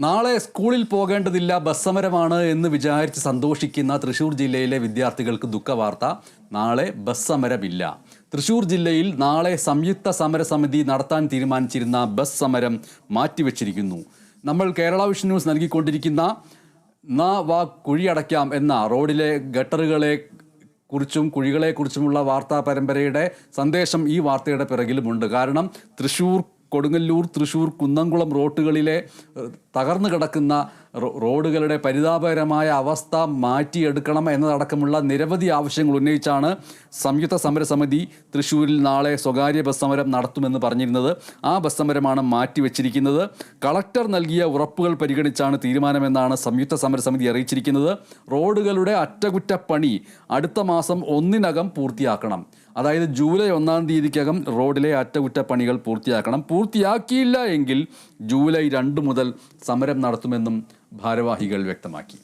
നാളെ സ്കൂളിൽ പോകേണ്ടതില്ല ബസ് സമരമാണ് എന്ന് വിചാരിച്ച് സന്തോഷിക്കുന്ന തൃശ്ശൂർ ജില്ലയിലെ വിദ്യാർത്ഥികൾക്ക് ദുഃഖവാർത്ത. നാളെ ബസ് സമരമില്ല തൃശൂർ ജില്ലയിൽ നാളെ സംയുക്ത സമരസമിതി നടത്താൻ തീരുമാനിച്ചിരുന്ന ബസ് സമരം മാറ്റിവെച്ചിരിക്കുന്നു. നമ്മൾ കേരള വിഷൻ ന്യൂസ് നൽകിക്കൊണ്ടിരിക്കുന്ന നാ വാ കുഴിയടയ്ക്കാം എന്ന റോഡിലെ ഗട്ടറുകളെ കുറിച്ചും കുഴികളെക്കുറിച്ചുമുള്ള വാർത്താ പരമ്പരയുടെ സന്ദേശം ഈ വാർത്തയുടെ പിറകിലുമുണ്ട്. കാരണം തൃശൂർ കൊടുങ്ങല്ലൂർ തൃശ്ശൂർ കുന്നംകുളം റോട്ടുകളിലെ തകർന്നു കിടക്കുന്ന റോഡുകളുടെ പരിതാപകരമായ അവസ്ഥ മാറ്റിയെടുക്കണം എന്നതടക്കമുള്ള നിരവധി ആവശ്യങ്ങൾ ഉന്നയിച്ചാണ് സംയുക്ത സമരസമിതി തൃശ്ശൂരിൽ നാളെ സ്വകാര്യ ബസ് സമരം നടത്തുമെന്ന് പറഞ്ഞിരുന്നത്. ആ ബസ് സമരമാണ് മാറ്റിവെച്ചിരിക്കുന്നത്. കളക്ടർ നൽകിയ ഉറപ്പുകൾ പരിഗണിച്ചാണ് തീരുമാനമെന്നാണ് സംയുക്ത സമരസമിതി അറിയിച്ചിരിക്കുന്നത്. റോഡുകളുടെ അറ്റകുറ്റപ്പണി അടുത്ത മാസം ഒന്നിനകം പൂർത്തിയാക്കണം. അതായത് ജൂലൈ ഒന്നാം തീയതിക്കകം റോഡിലെ അറ്റകുറ്റപ്പണികൾ പൂർത്തിയാക്കണം. പൂർത്തിയാക്കിയില്ല എങ്കിൽ ജൂലൈ രണ്ട് മുതൽ സമരം നടത്തുമെന്നും ഭാരവാഹികൾ വ്യക്തമാക്കി.